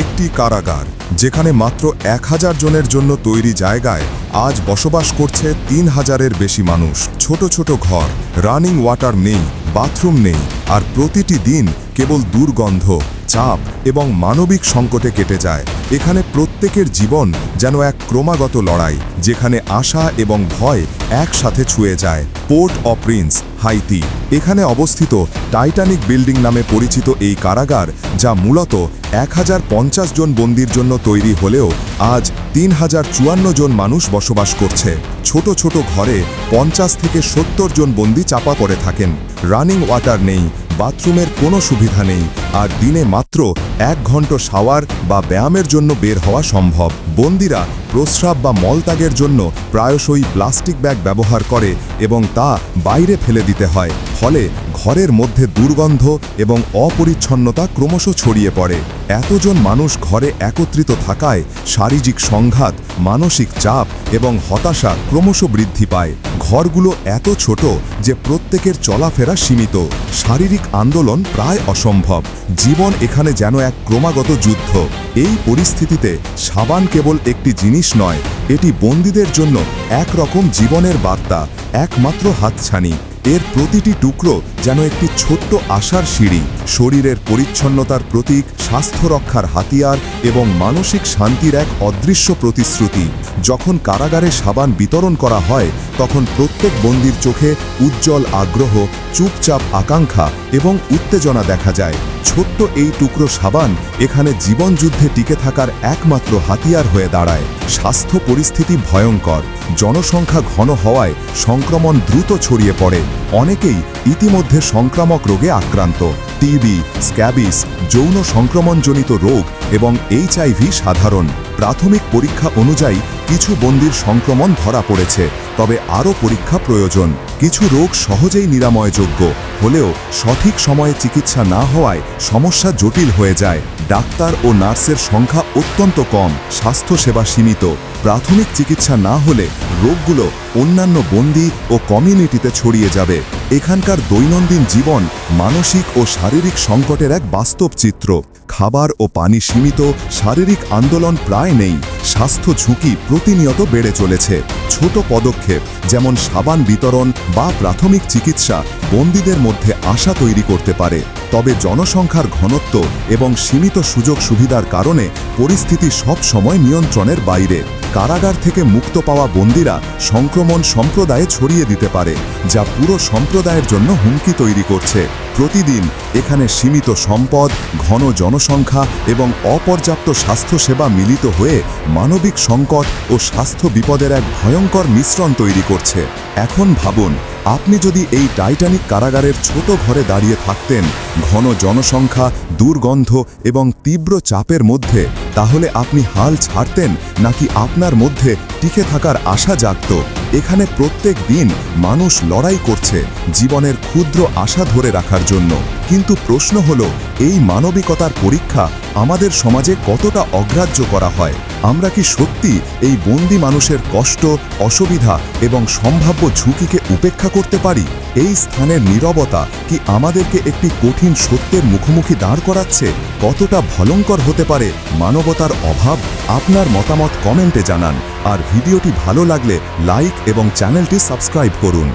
একটি কারাগার, যেখানে মাত্র এক হাজার জনের জন্য তৈরি জায়গায় আজ বসবাস করছে তিন হাজারের বেশি মানুষ। ছোট ছোট ঘর, রানিং ওয়াটার নেই, বাথরুম নেই, আর প্রতিটি দিন কেবল দুর্গন্ধ, চাপ এবং মানবিক সংকটে কেটে যায়। এখানে প্রত্যেকের জীবন যেন এক ক্রমাগত লড়াই, যেখানে আশা এবং ভয় একসাথে ছুঁয়ে যায়। Port au Prince, Haiti. এখানে অবস্থিত টাইটানিক বিল্ডিং নামে পরিচিত এই কারাগার, যা মূলত এক হাজার পঞ্চাশ জন বন্দির জন্য তৈরি হলেও আজ তিন হাজার চুয়ান্ন জন মানুষ বসবাস করছে। ছোট ছোট ঘরে পঞ্চাশ থেকে সত্তর জন বন্দি চাপা পড়ে থাকেন। রানিং ওয়াটার নেই, বাথরুমের কোনো সুবিধা নেই। আর দিনে মাত্র এক ঘণ্টা শাওয়ার বা ব্যায়ামের জন্য বের হওয়া সম্ভব। বন্দিরা প্রস্রাব বা মলত্যাগের জন্য প্রায়শই প্লাস্টিক ব্যাগ ব্যবহার করে এবং তা বাইরে ফেলে দিতে হয়, ফলে ঘরের মধ্যে দুর্গন্ধ এবং অপরিচ্ছন্নতা ক্রমশ ছড়িয়ে পড়ে। এতজন মানুষ ঘরে একত্রিত থাকায় শারীরিক সংঘাত, মানসিক চাপ এবং হতাশা ক্রমশ বৃদ্ধি পায়। ঘরগুলো এত ছোট যে প্রত্যেকের চলাফেরা সীমিত। শারীরিক আন্দোলন প্রায় অসম্ভব। জীবন এখানে যেন এক ক্রমাগত যুদ্ধ। এই পরিস্থিতিতে সাবান কেবল একটি জিনিস নয়, এটি বন্দীদের জন্য একরকম জীবনের বার্তা, একমাত্র হাতছানি। এর প্রতিটি টুকরো যেন একটি ছোট্ট আশার সিঁড়ি, শরীরের পরিচ্ছন্নতার প্রতীক, স্বাস্থ্য রক্ষার হাতিয়ার এবং মানসিক শান্তির এক অদৃশ্য প্রতিশ্রুতি। যখন কারাগারে সাবান বিতরণ করা হয়, তখন প্রত্যেক বন্দির চোখে উজ্জ্বল আগ্রহ, চুপচাপ আকাঙ্ক্ষা এবং উত্তেজনা দেখা যায়। ছোট্ট এই টুকরো সাবান এখানে জীবনযুদ্ধে টিকে থাকার একমাত্র হাতিয়ার হয়ে দাঁড়ায়। স্বাস্থ্য পরিস্থিতি ভয়ঙ্কর। জনসংখ্যা ঘন হওয়ায় সংক্রমণ দ্রুত ছড়িয়ে পড়ে। অনেকেই ইতিমধ্যে সংক্রামক রোগে আক্রান্ত। টিবি, স্ক্যাবিস, যৌন সংক্রমণজনিত রোগ এবং এইচআইভি সাধারণ। প্রাথমিক পরীক্ষা অনুযায়ী কিছু বন্দির সংক্রমণ ধরা পড়েছে, তবে আরও পরীক্ষা প্রয়োজন। কিছু রোগ সহজেই নিরাময়যোগ্য, হলেও সঠিক সময়ে চিকিৎসা না হওয়ায় সমস্যা জটিল হয়ে যায়। ডাক্তার ও নার্সের সংখ্যা অত্যন্ত কম, স্বাস্থ্যসেবা সীমিত। প্রাথমিক চিকিৎসা না হলে রোগগুলো অন্যান্য বন্দি ও কমিউনিটিতে ছড়িয়ে যাবে। এখানকার দৈনন্দিন জীবন মানসিক ও শারীরিক সংকটের এক বাস্তব চিত্র। খাবার ও পানি সীমিত, শারীরিক আন্দোলন প্রায় নেই। স্বাস্থ্য ঝুঁকি প্রতিনিয়ত বেড়ে চলেছে। ছোট পদক্ষেপ, যেমন সাবান বিতরণ বা প্রাথমিক চিকিৎসা, বন্দীদের মধ্যে আশা তৈরি করতে পারে। তবে জনসংখ্যার ঘনত্ব এবং সীমিত সুযোগ সুবিধার কারণে পরিস্থিতি সব সময় নিয়ন্ত্রণের বাইরে। কারাগার থেকে মুক্ত পাওয়া বন্দীরা সংক্রমণ সম্প্রদায়ে ছড়িয়ে দিতে পারে, যা পুরো সম্প্রদায়ের জন্য হুমকি তৈরি করছে। প্রতিদিন এখানে সীমিত সম্পদ, ঘন জনসংখ্যা এবং অপর্যাপ্ত স্বাস্থ্যসেবা মিলিত হয়ে মানবিক সংকট ও স্বাস্থ্য বিপদের এক ভয়ঙ্কর মিশ্রণ তৈরি করছে। এখন ভাবুন আপনি যদি এই টাইটানিক কারাগারের ছোট ঘরে দাঁড়িয়ে থাকতেন, ঘন জনসংখ্যা, দুর্গন্ধ এবং তীব্র চাপের মধ্যে, তাহলে আপনি হাল ছাড়তেন নাকি আপনার মধ্যে টিকে থাকার আশা জাগত। এখানে প্রত্যেক দিন মানুষ লড়াই করছে জীবনের ক্ষুদ্র আশা ধরে রাখার জন্য। কিন্তু প্রশ্ন হল এই মানবিকতার পরীক্ষা আমাদের সমাজে কতটা অগ্রাহ্য করা হয়? আমরা কি সত্যি এই বন্দি মানুষের কষ্ট, অসুবিধা এবং সম্ভাব্য ঝুঁকিকে উপেক্ষা করতে পারি? এই স্থানের নীরবতা কি আমাদেরকে একটি কঠিন সত্যের মুখোমুখি দাঁড় করাচ্ছে? কতটা ভয়ঙ্কর হতে পারে মানবতার অভাব? আপনার মতামত কমেন্টে জানান। আর ভিডিওটি ভালো লাগলে লাইক এবং চ্যানেলটি সাবস্ক্রাইব করুন।